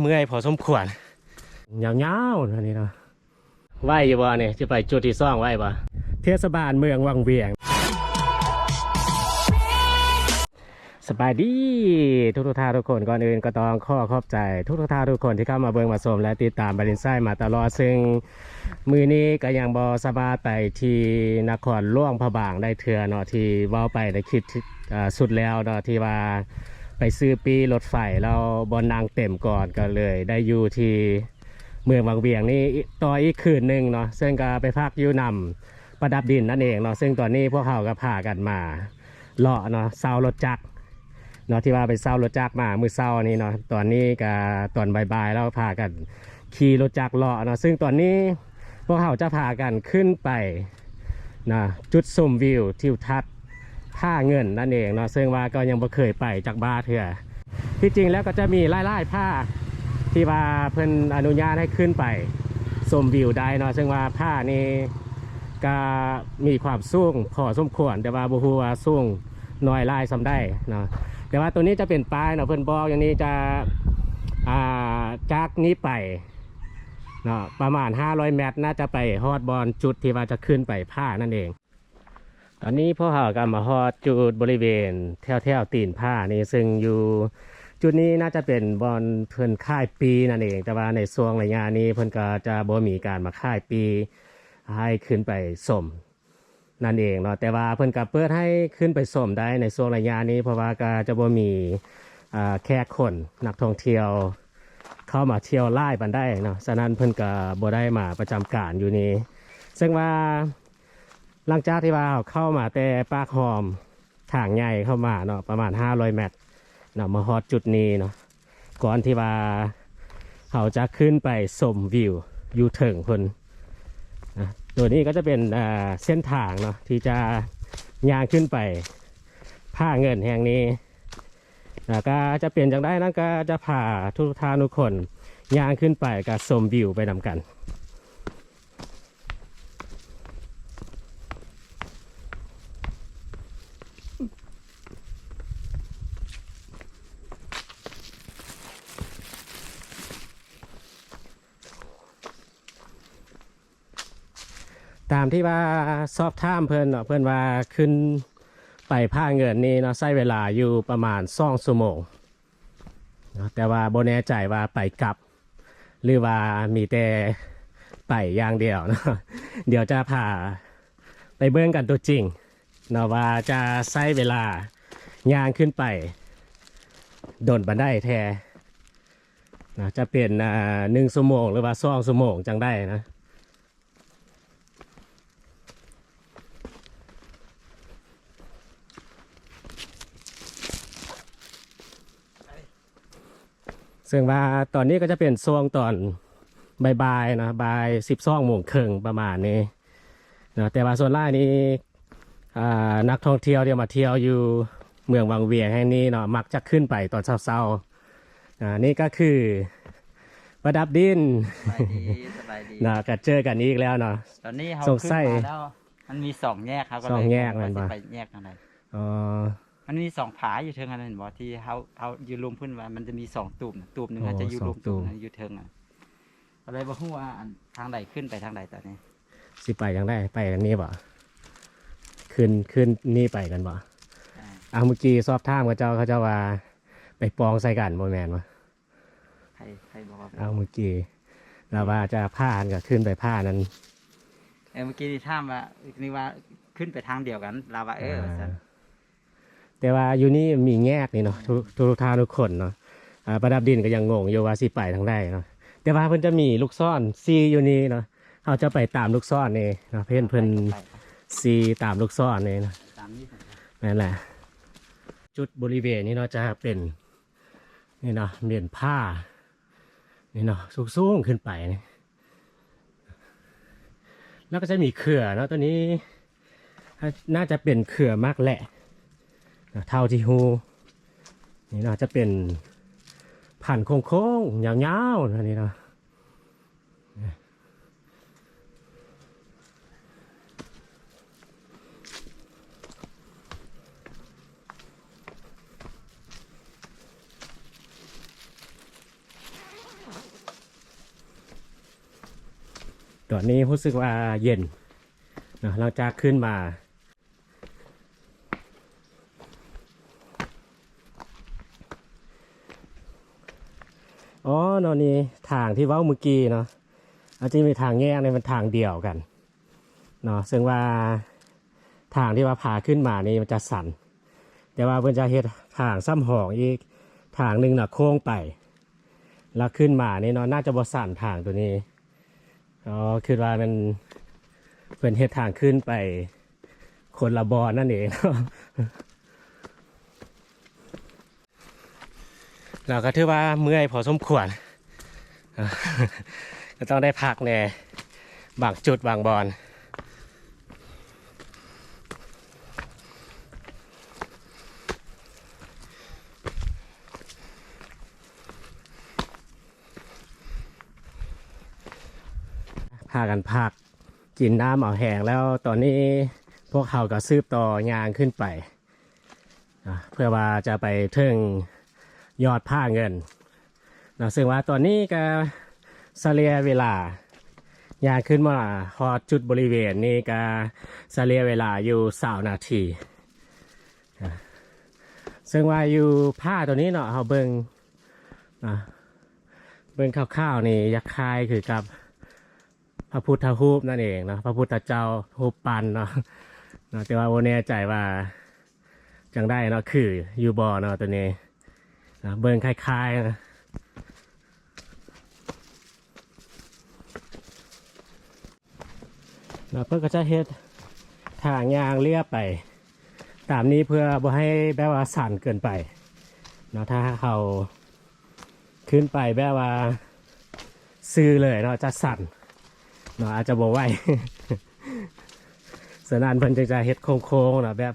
เมื่อยพอสมควรยาวๆอันนี้เนาะไหวอยู่บ่เนี่ยจะไปจุดที่ซ่องไหวบ่เทศบาลเมืองวังเวียง สบายดีทุกทุกๆท่านทุกคนก่อนอื่นก็ต้องขอขอบใจ ทุกทุกๆท่านทุกคนที่เข้ามาเบิ่งมาชมและติดตามบริษัทมาตลอดซึ่งมือนี้ก็ยังบอสามารถไปที่นครหล่วงพระบางได้เถื่อเนาะที่เว้าไปในคลิปที่อ่าสุดแล้วเนาะที่ว่า ไปซื้อปีรถไฟแล้วบอลนางเต็มก่อนก็เลย ได้อยู่ที่เมืองบางเวียงนี่ต่ออีกคืนหนึ่งเนาะซึ่งก็ไปพักอยู่นำประดับดินนั่นเองเนาะซึ่งตอนนี้พวกเขาก็พากันมาเลาะเนาะเซารถจักรเนาะที่ว่าไปเศร้ารถจักรมามือเศร้านี้เนาะตอนนี้ก็ตอนบ่ายๆแล้วพากันขี่รถจักรเลาะเนาะซึ่งตอนนี้พวกเขาจะพากันขึ้นไปนะจุดชมวิวทิวทัศน์ ท่าเงินนั่นเองเนาะซึ่งว่าก็ยังไม่เคยไปจากบ้าเถื่อที่จริงแล้วก็จะมีไล่ๆผ้าที่ว่าเพิ่นอนุญาตให้ขึ้นไปชมวิวได้เนาะซึ่งว่าผ้านี้ก็มีความสูงพอสมควร แต่ว่าบุฮูว่าสูงน้อยไล่สำได้เนาะแต่ว่าตัวนี้จะเป็นป้ายเนาะเพื่อนบอกอย่างนี้จะอ่าจากนี้ไปเนาะประมาณ 500 เมตร น่าจะไปฮอดบอลจุดที่ว่าจะขึ้นไปผ้านั่นเอง ตอนนี้พ่อเขาก็มาฮอดจุดบริเวณแถวแถวๆตีนผ้านี่ซึ่งอยู่จุดนี้น่าจะเป็นบอลเพื่อนค่ายปีนั่นเอง แต่ว่าในช่วงระยะนี้เพื่อนก็จะบ่มีการมาค่ายปีให้ขึ้นไปสมนั่นเองเนาะแต่ว่าเพิ่อนก็เปิดให้ขึ้นไปชมได้ในช่วงระยะนี้ เพราะว่าก็จะบ่มีแขกคนนักท่องเที่ยวเข้ามาเที่ยวไล่บันได้เนาะฉะนั้นเพิ่อนก็บ่ได้มาประจำการอยู่นี่ซึ่งว่า หลังจากที่ว่าเราเข้ามาแต่ปากหอมทางใหญ่เข้ามาเนาะประมาณ 500 เมตรเนาะมาฮอดจุดนี้เนาะก่อนที่ว่าเขาจะขึ้นไปชมวิวอยู่ถึงเพิ่นตัวนี้ก็จะเป็นอ่าเส้นทางเนาะที่จะย่างขึ้นไปผ้าเงินแห่งนี้แล้วก็จะเปลี่ยนจากได้นั่นก็จะพาทุกท่านุกคนย่างขึ้นไปกับชมวิวไปนำกันามที่ว่าสอบถามเพิ่นเนาะเพิ่อนว่าขึ้นไปผ้าเงินนี่เนาะใช้เวลาอยู่ประมาณสองชั่วโมงเนาะแต่ว่าโบแน่ใจว่าไปกลับ หรือว่ามีแต่ไปอย่างเดียวเนาะเดี๋ยวจะพาไปเบิ่งกันตัวจริงเนาะว่าจะใช้เวลาย่างขึ้นไปโดนบันไดแทนะจะเป็นอ่าหนึ่งชั่วโมงหรือว่าสองชั่วโมงจังได้นะ ซึ่งว่าตอนนี้ก็จะเป็นช่วงตอนบ่ายๆนะบ่ายสิบสองโมงครึ่งประมาณนี้นะแต่ว่าส่วนล่ายนี้อ่านักท่องเที่ยวที่มาเที่ยวอยู่เมืองวังเวียงแห่งนี้เนาะมักจะขึ้นไปตอนเช้าๆอ่านี่ก็คือประดับดินสบายดีสบายดีนะก็เจอกันอีกแล้วเนาะตอนนี้เขาสงขึ้นสัยมาแล้วมันมีสองแยกครับก็สองแยกนั่นว่าปะสิไปแยกทางไหนอ๋อ มันมีสองผาอยู่เทิงกันเห็นบ่ที่เขาเขาอยู่รวมพื้นว่ามันจะมีสองตุ่มตูมหนึ่งอาจจะอยู่รวมตุ่มหนึงอยู่เทิงอะก็เลยบอกว่าอันทางใดขึ้นไปทางใดตอนนี้ สิไปยังได้ไปกันนี่บ่ขึ้นขึ้นนี่ไปกันบ่อ่าอะเมื่อกี้สอบถามกับเจ้าเขาเจ้าว่า ไปปองใส่กันบ่แมนวะใครใครบอกว่าเอาเมื่อกี้เราว่าจะผ้าอันก็ขึ้นไปผ้านั้น เออเมื่อกี้ที่ท่ามว่านี่ว่าขึ้นไปทางเดียวกันลาว่าเออว่าซั่น แต่ว่าอยู่นี่มีแงกนี่เนาะทุกทุกท่านทุกคนเนาะประดับดินก็ยังงงอยู่ว่าสิไปทางใดเนาะแต่ว่าเพิ่นจะมีลูกซ่อนซีอยู่นี่เนาะเขาจะไปตามลูกซ่อนนี่เนาะเพิ่อนเพิ่นซีตามลูกซ่อนนี่นะนั่นแหละ จุดบริเวณนี้เนาะจะเป็นนี่เนาะเมียนผ้านี่เนาะสูงๆขึ้นไปนี่แล้วก็จะมีเขื่อเนาะตัวนี้ น่าจะเป็นเขื่อมากแหละ เท่าที่หูนี่นะจะเป็นผ่านโค้งๆยาวๆอันนี้นะตอนนี้รู้สึกว่าเย็นนะหลังจากขึ้นมา อ๋อเนอนนี่ทางที่เว้าเมื่อกี้เนาะอาจจะมีทางแยกในมันทางเดียวกันเนาะซึ่งว่าทางที่ว่าพาขึ้นมานี่มันจะสั่นแต่ว่าเพิ่นจะเฮ็ดทางซ้ำหองอีกทางหนึ่งเน่ะโค้งไป แล้วขึ้นมานี่เนาะน่าจะบ่สั่นทางตัวนี้อ๋อคือว่ามันเพิ่นเฮ็ดทางขึ้นไป คนละบอนนั่นเองเราก็ถือว่าเมื่อยพอสมควร ก็ต้องได้พักแน่บางจุดบางบอนพากันพักกินน้ำเอาแห้งแล้วตอนนี้พวกเขาก็ซืบต่อยางขึ้นไป เพื่อว่าจะไปถึงยอดผ้าเงิน เนะซึ่งว่าตอนนี้ก็เสลียเวลายาขึ้นมาฮอดจุดบริเวณนี้ก็เสลียเวลาอยู่สาวนาทีอะซึ่งว่าอยู่ผ้าตัวนี้เนาะเขาเบิงอะเบิงคร่าวๆนี่ยักคายคือกับพระพุทธรูปนั่นเองเนาะพระพุทธเจ้ารูปปันเนาะเนาะแต่ว่าโอแน่ใจว่าจังได้เนาะคืออยู่บ่อเนาะตัวนี้เบิงคล้ายๆนะ เนาะเพิ่นก็จะเฮ็ดทางยางเลียบไป ตามนี้เพื่อบ่ให้แบบว่าสั่นเกินไปเนาะถ้าเขาขึ้นไปแบบว่าซื้อเลยเนาะจะสั่นเนาะอาจจะบอกไหวสนานเพิ่นจึงจะเฮ็ดโค้งๆเนาะแบบ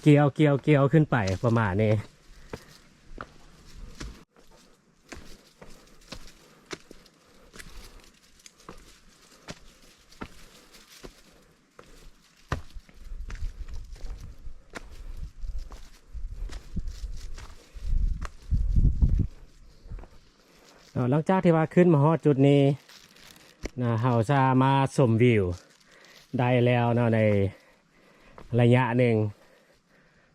เกี่ยวเกี่ยวเกี่ยวขึ้นไปประมาณนี้ หลังจากที่ว่าขึ้นมาฮอดจุดนี้นะเฮาจะมาชมวิว ได้แล้วเนาะในระยะหนึ่ง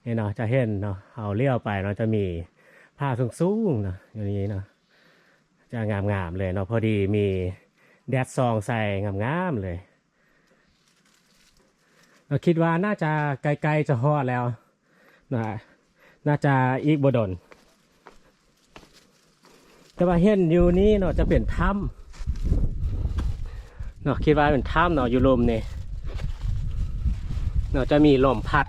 นี่เนาะจะเห็นเนาะเฮาเลี้ยวไปเนาะจะมีผ้าสูงๆเนาะอย่างนี้เนาะจะงามๆเลยเนาะพอดีมีแดดซองใส่งามๆเลยเราคิดว่าน่าจะไกลๆจะฮอดแล้วนะน่าจะอีกบดน แต่ว่าเห็นอยู่นี้เนาะจะเป็นถ้ำเนาะคิดว่าเป็นถ้ำเนาะอยู่ลมเนี่ยเนาะจะมีลมพัด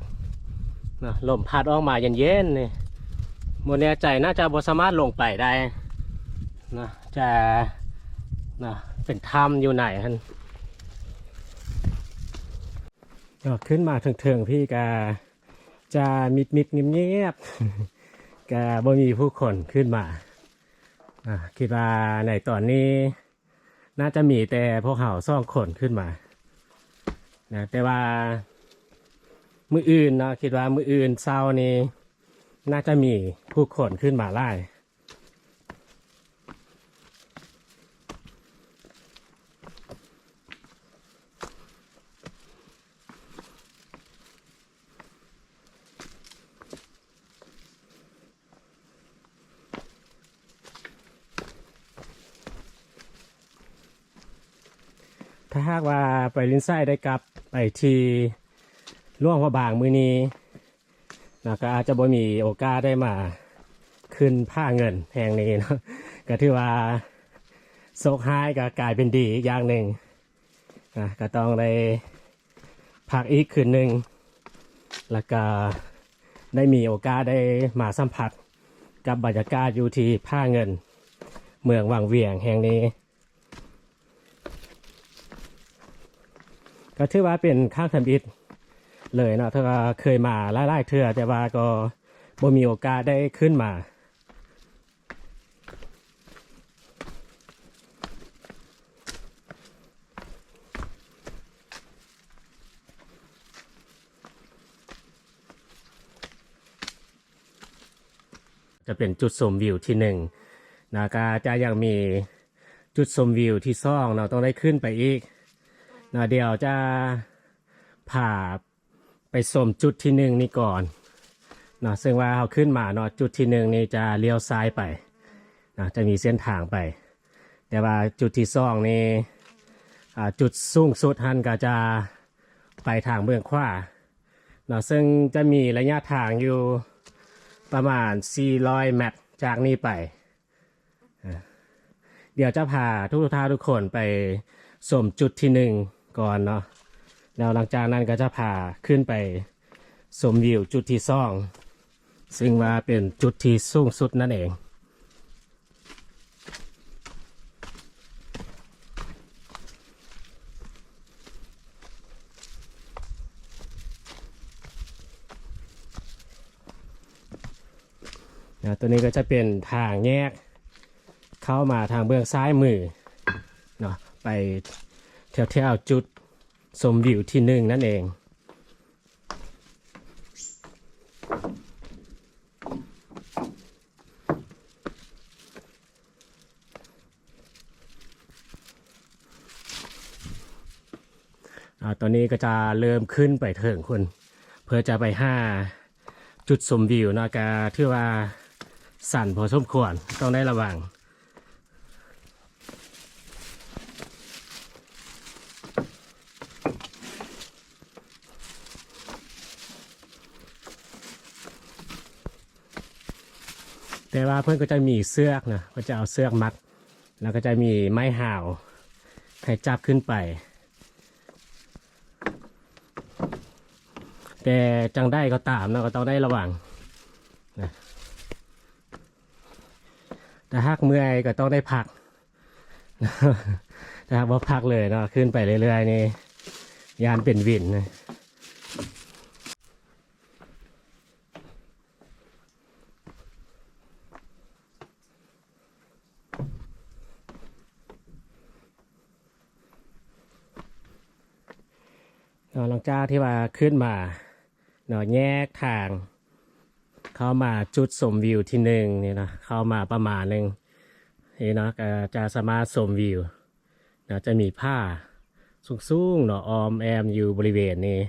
เนาะลมพัดออกมาเย็นๆเนี่ยโมแน่ใจน่าจะบสามารถลงไปได้นะจะนะเป็นถ้ำอยู่ไหนฮันเนาะขึ้นมาถึงๆพี่กาจะมิดมิดๆเงียบๆกาบ่มีผู้คนขึ้นมา อะคิดว่าในตอนนี้ น่าจะมีแต่พวกเขาซ่องขนขึ้นมานะแต่ว่า มืออื่นเนาะคิดว่ามืออื่นเศร้านี้ น่าจะมีผู้ขนขึ้นมาไล่ หากว่าไปลินไส้ได้กลับไปที่ล่วงพระบางมือนี้นะก็อาจจะบ่มีโอกาสได้มาขึ้นผ้าเงินแห่งนี้เนาะก็ถือว่าโศกหายก็กลายเป็นดีอีกอย่างหนึ่งนะก็ต้องได้พักอีกคืนหนึ่งแล้วก็ได้มีโอกาสได้มาสัมผัสกับบรรยากาศอยู่ที่ผ้าเงิน เมืองวังเวียงแห่งนี้ ก็ถือว่าเป็นข้างทำอิฐเลยเนาะถ้าว่าเคยมาไล่ๆเทื่อแต่ว่าก็บ่มีโอกาสได้ขึ้นมาจะเป็นจุดชมวิวที่หนึ่งนะก็จะยังมีจุดชมวิวที่ซ่องเราต้องได้ขึ้นไปอีก นะเดี๋ยวจะพาไปชมจุดที่หนึ่งนี่ก่อนนะซึ่งว่าเขาขึ้นมาเนาะจุดที่หนึ่งนี่จะเลี้ยวซ้ายไปนะจะมีเส้นทางไป แต่ว่าจุดที่สองนี่จุดสูงสุดหันก็จะไปทางเบื้องขวาเนาะซึ่งจะมีระยะทางอยู่ประมาณ 400 เมตรจากนี้ไป เดี๋ยวจะพาทุกท่านทุกคนไปสมจุดที่หนึ่ง ก่อนเนาะแล้วหลังจากนั้นก็จะพาขึ้นไปสมวิวจุดที่สอง ซึ่งว่าเป็นจุดที่สูงสุดนั่นเองนะตัวนี้ก็จะเป็นทางแยกเข้ามาทางเบื้องซ้ายมือเนาะไป แถวๆจุดชมวิวที่หนึ่งนั่นเองอ่าตอนนี้ก็จะเริ่มขึ้นไปเถิงคุณเพื่อจะไปห้าจุดชมวิวนาะกาถือว่าสั่นพอสมควรต้องได้ระวัง แต่ว่าเพื่อนก็จะมีเสือกนะก็จะเอาเสือกมัด แล้วก็จะมีไม้ห่าวให้จับขึ้นไป แต่จังได้ก็ตามนะก็ต้องได้ระวังนะแต่หากเมื่อยก็ต้องได้พักแต่หากว่าพักเลยเนาะขึ้นไปเรื่อยๆนี่ยานเป็นวินนะ เนาะหลังจากที่ว่าขึ้นมาเนาะแยกทาง เข้ามาจุดชมวิวที่หนึ่งนี่นะเข้ามาประมาณหนึ่งนี่เนาะจะสามารถชมวิวเนาะจะมีผ้าสูงๆเนาะออมแอมอยู่บริเวณนี้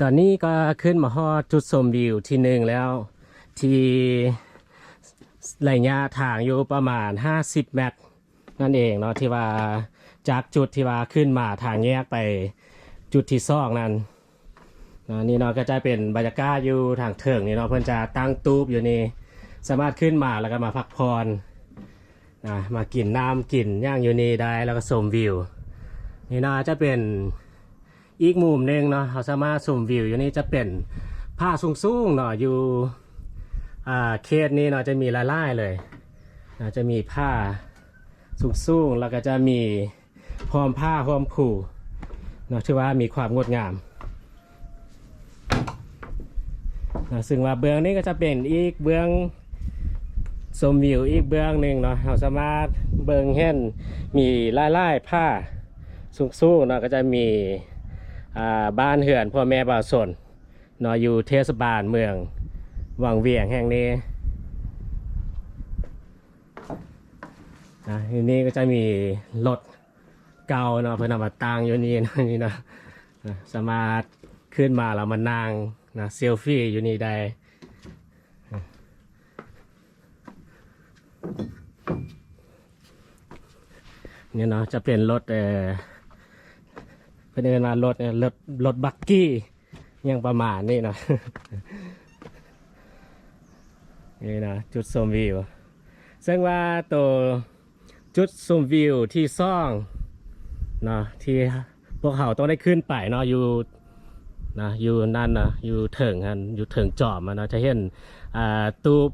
ตอนนี้ก็ขึ้นมาฮอดจุดชมวิวที่หนึ่งแล้ว ที่ระยะทางอยู่ประมาณ 50 เมตร นั่นเองเนาะที่ว่า จากจุดที่ว่าขึ้นมาทางแยกไปจุดที่สองนั้นนะนี่เนาะก็จะเป็นบรรยากาศอยู่ทางเถิงนี่เนาะเพื่อนจะตั้งตูบอยู่นี่สามารถขึ้นมาแล้วก็มาพักผ่อนนะมากินน้ำกินย่างอยู่นี่ได้แล้วก็ชมวิว นี่เนาะจะเป็นอีกมุมหนึ่งเนาะเขาสามารถชมวิวอยู่นี่จะเป็นผ้าสูงๆเนาะอยู่อ่าเขตนี้เนาะจะมีลายเลยนะจะมีผ้าสูงๆแล้วก็จะมี พร้อมผ้าพร้อมผูเนาะถือว่ามีความงดงามนะซึ่งว่าเบื้องนี้ก็จะเป็นอีกเบื้องชมวิวอีกเบื้องหนึ่งเนาะเราสามารถเบื้องเห็นมีลายลายผ้าสูงๆเนาะก็จะมีบ้านเหือนพ่อแม่บ่าวสนเนาะอยู่เทศบาลเมืองวังเวียงแห่งนี้นะทีนี้ก็จะมีรถ เก่าเนาะเพื่อนเอามาตั้งอยู่นี่นะนี่นะสามารถขึ้นมาแล้วมานั่งนะเซลฟี่อยู่นี่ได้เนี่ยเนาะจะเป็นรถเออเพื่อนเดินารถเนี่ยรถรถบักกี้ยังประมาณนี่เนาะนี่นะจุดชมวิวซึ่งว่าตัวจุดชมวิวที่ซ่อง เนาะที่พวกเขาต้องได้ขึ้นไปเนาะอยู่นะอยู่นั่นนะอยู่เถิงกันอยู่เถิงจอมอะเนาะจะเห็นอ่าตูบ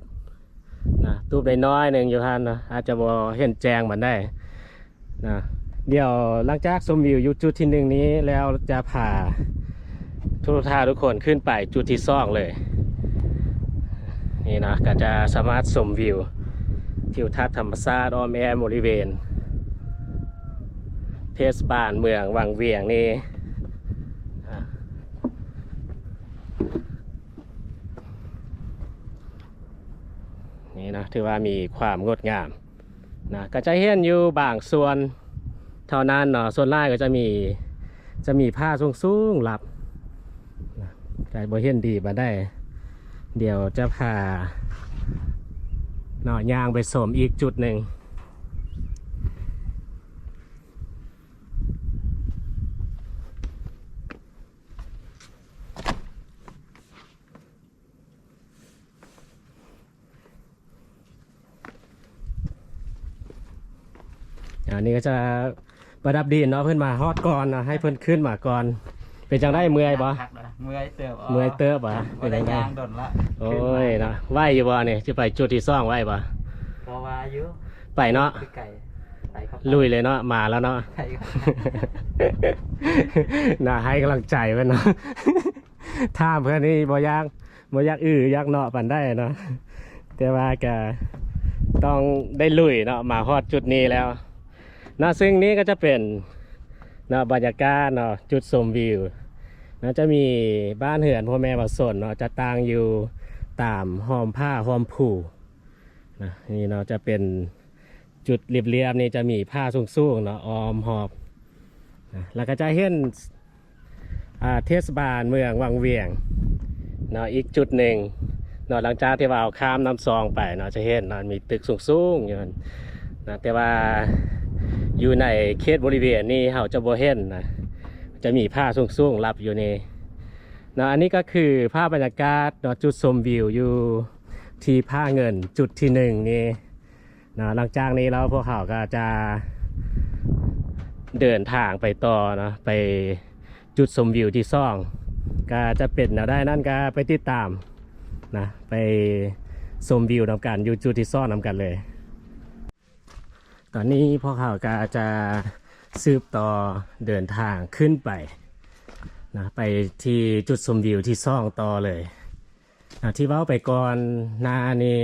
นะตูบได้น้อยๆหนึ่งอยู่ฮันนะอาจจะบ่เห็นแจงมันได้นะเดี๋ยวหลังจากชมวิวอยู่จุดที่หนึ่งนี้แล้วจะพาทุกท่าทุกคนขึ้นไปจุดที่สองเลยนี่นะก็จะสามารถชมวิวทิวทัศน์ธรรมชาติอ้อมแอมบริเวณ เทศบาลเมืองวังเวียงนี่นี่นะถือว่ามีความงดงามนะก็จะเห็นอยู่บางส่วนเท่านั้นเนาะส่วนล่างก็จะมีจะมีผ้าสูงๆหลับนะแต่บ่เห็นดีมาได้ เดี๋ยวจะพาเนาะยางไปสมอีกจุดหนึ่ง อันนี้ก็จะประดับดีนเนาะเพื่อนมาฮอดก่อนเนาะให้เพื่อนขึ้นมาก่อน เป็นจังได้เมื่อยบ่พักนะเมื่อยเติบเมื่อยเติบบ่บ่เป็นได้จังไดย่างดนละโอ้ยเนาะไหวอยู่บ่เนี่ยจะไปจุดที่ซ่องไหวบ่เพราะว่าอยู่ไปเนาะคือไก่ไปครับลุยเลยเนาะมาแล้วเนาะไก่ครับน่าให้กำลังใจเพื่อนเนาะถ้ามเพื่อนนี่บ่ยากบ่ยากอื้อยากเนาะปันได้เนาะแต่ว่าก็ต้องได้ลุยเนาะมาฮอดจุดนี้แล้วเนะซึ่งนี้ก็จะเป็นเนาะบรรยากาศเนาะจุดชมวิวนะจะมีบ้านเหือนพ่อแม่บาสนเนาะจะตั้งอยู่ตามหอมผ้าหอมผูนะนี่เนาะจะเป็นจุดเรียบๆนี่จะมีผ้าสูงๆเนาะออมหอบนะแล้วก็จะเห็นเทศบาลเมืองวังเวียงเนาะอีกจุดหนึ่งเนาะหลังจากที่ว่าเอาข้ามน้ำซองไปเนาะจะเห็นเนาะมีตึกสูงๆอยู่นั่นนะแต่ว่า อยู่ในเขตบริเวณนี้เราจะบ่เห็นนะจะมีผ้าสูงๆรับอยู่นี่นะอันนี้ก็คือภาพบรรยากาศเนาะจุดชมวิวอยู่ที่ผ้าเงินจุดที่หนึ่งนี่นะหลังจากนี้แล้วพวกเขาก็จะเดินทางไปต่อนะไปจุดชมวิวที่ซ่องก็จะเป็นแนวได้นั่นก็ไปติดตามนะไปชมวิวนำกันอยู่จุดที่ซ่อนนำกันเลย ตอนนี้พวกเขาก็จะสืบต่อเดินทางขึ้นไปนะไปที่จุดชมวิวที่ซ่องต่อเลยนะที่เว้าไปก่อนหนานี้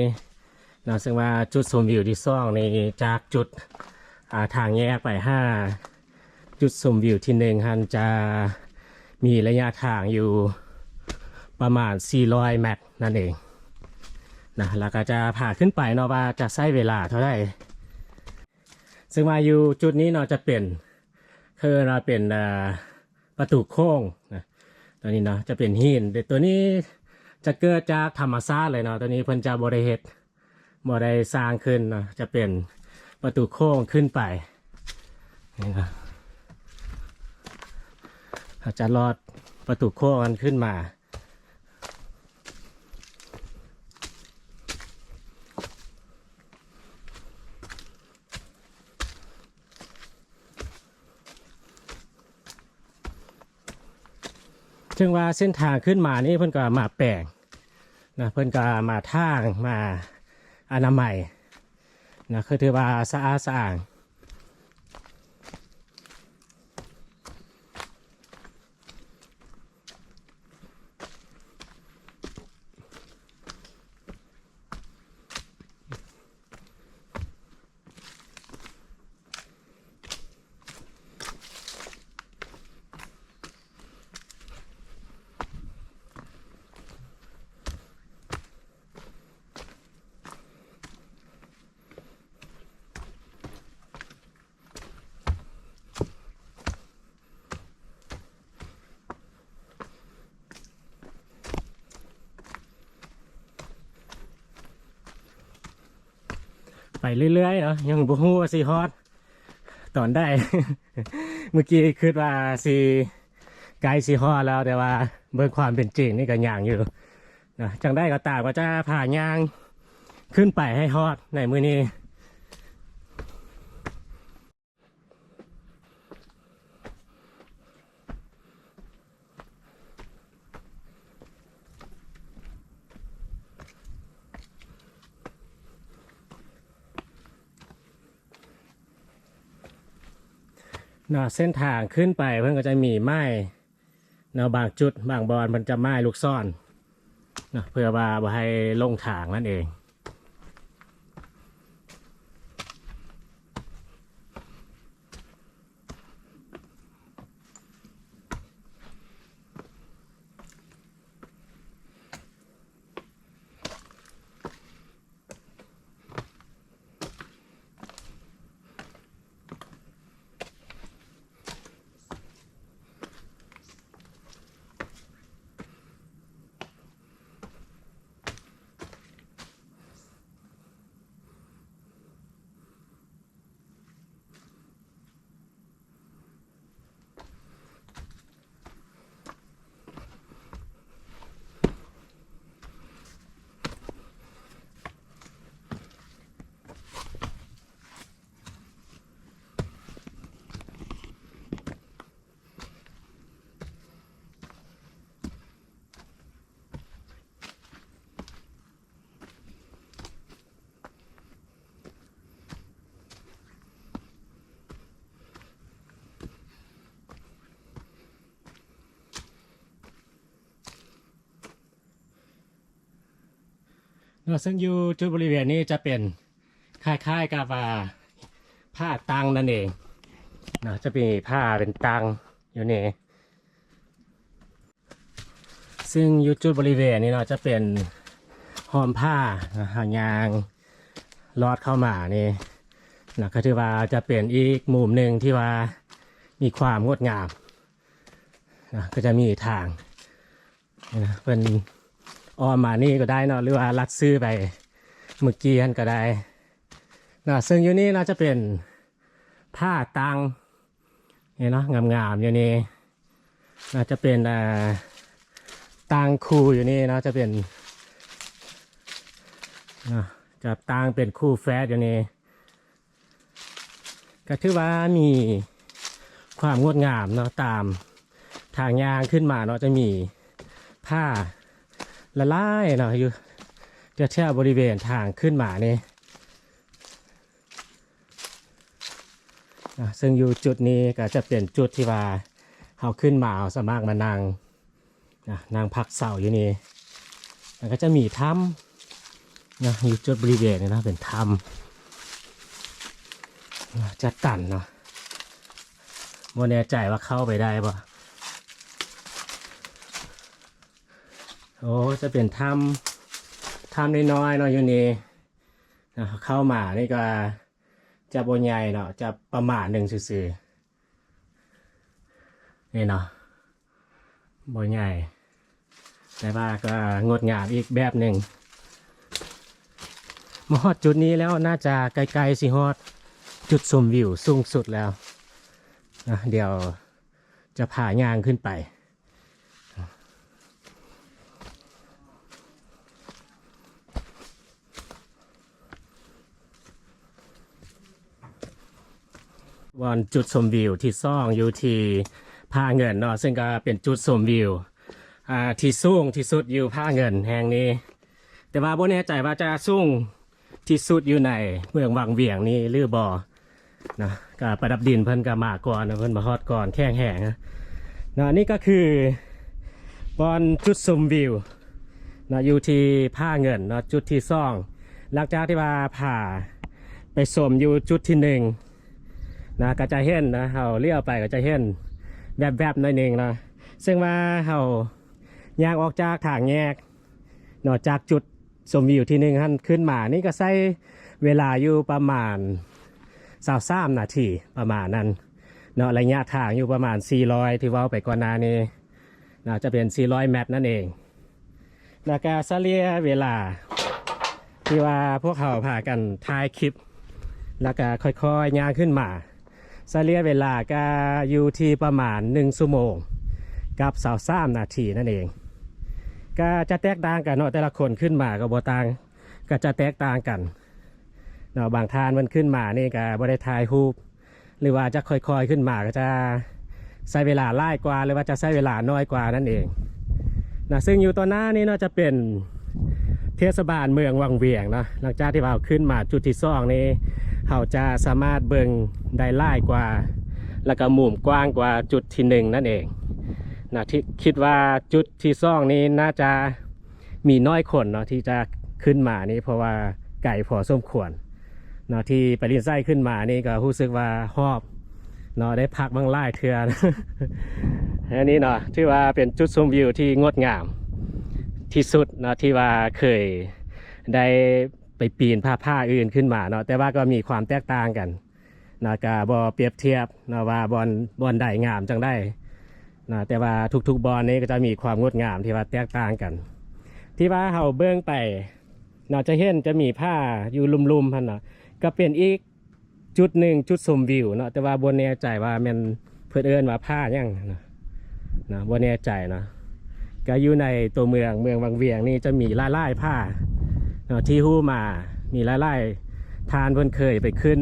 นะซึ่งว่าจุดชมวิวที่ซ่องนี่จากจุดาทางแยกไปห้าจุดชมวิวที่หนึ่งฮันจะมีระยะทางอยู่ประมาณ 400 เมตรนั่นเองนะแล้วก็จะผ่าขึ้นไปเนาะว่าจะใช้เวลาเท่าไหร่ ซึ่งมาอยู่จุดนี้เนาะจะเป็นคือเราเป็นอ่าประตูโค้งนะตัวนี้เนาะจะเป็นหินแต่ตัวนี้จะเกิดจากธรรมชาติเลยเนาะตัวนี้เพิ่นจะบริเหตุบริสร้างขึ้นเนาะจะเป็นประตูโค้งขึ้นไปนี่นะจะรอดประตูโค้งกันขึ้นมา ซึ่งว่าเส้นทางขึ้นมานี่เพิ่นก็มาแปลงนะเพิ่นก็มาทางมาอนามัยนะคือถือว่าสะอาดสะอาด ไปเรื่อยๆเนาะยังบ่ฮู้ว่าสิฮอดตอนได้ เมื่อกี้คิดว่าสิไกลสิฮอดแล้วแต่ว่าเบิ่งความเป็นจริงนี่ก็ย่างอยู่นะจังได้ก็ตามว่าจะผ่าย่างขึ้นไปให้ฮอดในมื้อนี้ เนาะเส้นทางขึ้นไปเพื่อนก็จะมีไม้เนาะบางจุดบางบอนมันจะไม้ลูกซ่อนเนาะเพื่อว่าบ่ให้ลงทางนั่นเอง นซึ่งอยู่จุดบริเวณนี้จะเป็นคล้ายๆกับว่าผ้าตังนั่นเองเนาะจะมีผ้าเป็นตังอยู่นี่ซึ่งอยู่จุดบริเวณนี้เนาะจะเป็นหอมผ้าหางยางลอดเข้ามานี่นะก็ถือว่าจะเป็นอีกมุมหนึ่งที่ว่ามีความงดงามนะก็จะมีทางนะเป็น ออมมานี่ก็ได้เนาะหรือว่าลัดซื้อไปเมื่อกี้นั่นก็ได้นะซึ่งอยู่นี่เราจะเป็นผ้าตังนี่เนาะงามๆอยู่นี่น่าจะเป็นอ่าตังคู่อยู่นี่นาะจะเป็นนะจะตังเป็นคู่แฟดอยู่นี่ก็ถือว่ามีความงดงามเนาะตามทางยางขึ้นมาเนาะจะมีผ้า ละลายเนาะอยู่จะแช่บริเวณทางขึ้นมานี่อะซึ่งอยู่จุดนี้ก็จะเป็นจุดที่ว่าเอาขึ้นมาเอาสมารถมานั่งนะนั่งพักเสาอยู่นี่แล้วก็จะมีถ้ำนะอยู่จุดบริเวณนี้นะเป็นถ้ำจะตันเนาะโมแน่ใจว่าเข้าไปได้ปะ โอ้จะเป็นถ้ำถ้ำน้อยๆเนาะอยู่นี่นะเข้ามานี่ก็จะบนใหญ่เนาะจะประมาณหนึ่งซื่อๆนี่เนาะบนใหญ่แต่ว่าก็งดงามอีกแบบหนึ่งมาฮอดจุดนี้แล้วน่าจะไกลๆสิฮอดจุดชมวิวสูงสุดแล้วนะเดี๋ยวจะผ่ายางขึ้นไป วันจุดชมวิวที่ซ่องอยู่ที่ผาเงินเนาะซึ่งก็เป็นจุดชมวิวอ่าที่สูงที่สุดอยู่ผาเงินแห่งนี้ แต่ว่าบ่แน่ใจว่าจะสูงที่สุดอยู่ในเมืองวังเวียงนี้หรือบ่นะก็ประดับดินเพิ่นก็มาก่อนนะเพิ่นมาฮอดก่อนแข้งแห้งนะนะนี่ก็คือบอนจุดชมวิวนะอยู่ที่ผ้าเงินเนาะจุดที่ซ่อง หลังจากที่ว่าผ่าไปชมอยู่จุดที่หนึ่ง นะก็จะเห็นนะเราเลี้ยวไปก็จะเห็นแบบแบบๆหน่อยหนึ่งนะซึ่งว่าเราย่างออกจากทางแยกนอกจากจุดชมวิวที่หนึ่งท่านขึ้นมานี่ก็ใช้เวลาอยู่ประมาณสาวสามนาทีประมาณนั้นเนาะระยะทางอยู่ประมาณ 400 ที่ว่าไปก่อนหน้านี้นะจะเป็น 400 เมตรนั่นเองแล้วก็เฉลี่ยเวลา ที่ว่าพวกเขาพากันถ่ายคลิป แล้วก็ค่อยๆย่างขึ้นมา เฉลี่ยเวลาก็อยู่ที่ประมาณ 1ชั่วโมง กับสาวสามนาทีนั่นเอง ก็จะแตกต่างกันเนาะแต่ละคนขึ้นมาก็บ่ต่างก็จะแตกต่างกันเนาะบางทานมันขึ้นมานี่ก็บ่ได้ถ่ายรูปหรือว่าจะค่อยๆขึ้นมาก็จะใช้เวลาไล่กว่าหรือว่าจะใช้เวลาน้อยกว่านั่นเองนะซึ่งอยู่ตอนหน้านี้เนาะจะเป็นเทศบาลเมืองวังเวียงเนาะหลังจากที่เราขึ้นมาจุดที่สองนี้ เขาจะสามารถเบิงได้ไล่กว่า แล้วก็มุมกว้างกว่าจุดที่หนึ่งนั่นเองนะที่คิดว่าจุดที่ซ่องนี้น่าจะมีน้อยคนเนาะที่จะขึ้นมานี่เพราะว่าไก่พอสมควรเนาะที่ไปลินไส้ขึ้นมานี่ก็รู้สึกว่าหอบเนาะได้พักบางไล่เทือนอันนี้เนาะที่ว่าเป็นจุดชมวิวที่งดงามที่สุดเนาะที่ว่าเคยได้ ไปปีนผ้าผ้าอื่นขึ้นมาเนาะแต่ว่าก็มีความแตกต่างกันนะกาบอเปรียบเทียบนะว่าบอลบอลใดงามจังได้นะแต่ว่าทุกๆบอลนี้ก็จะมีความงดงามที่ว่าแตกต่างกัน ที่ว่าเขาเบื้องไปเนาะจะเห็นจะมีผ้าอยู่ลุมๆพันเนาะก็เป็นอีกจุดหนึ่งจุดชมวิวเนาะแต่ว่าบนแน่ใจว่ามันเพื่อเอินว่าผ้ายังนะนะบนแน่ใจเนาะก็อยู่ในตัวเมืองเมืองวังเวียงนี่จะมีลายลายๆผ้า ที่หู้มามีไล่ๆทานเพิ่นเคยไปขึ้น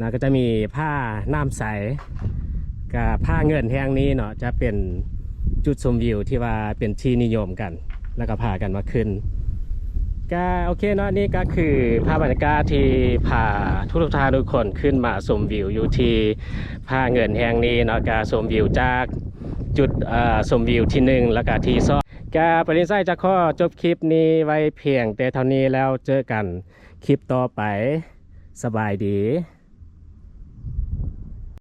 นะก็จะมีผ้าน้ำใสกับผ้าเงินแห้งนี้เนาะจะเป็นจุดชมวิวที่ว่าเป็นที่นิยมกัน แล้วก็พากันมาขึ้นก็โอเคเนาะนี่ก็คือภาพบรรยากาศที่พาทุกท่านทุกคนขึ้นมาชมวิวอยู่ที่ผ้าเงินแห่งนี้เนาะก็ชมวิวจากจุดอ่อชมวิวที่หนึ่งแล้วก็ที่สอง กาปรินไส้จะข้อจบคลิปนี้ไว้เพียงแต่เท่านี้แล้วเจอกันคลิปต่อไปสบายดี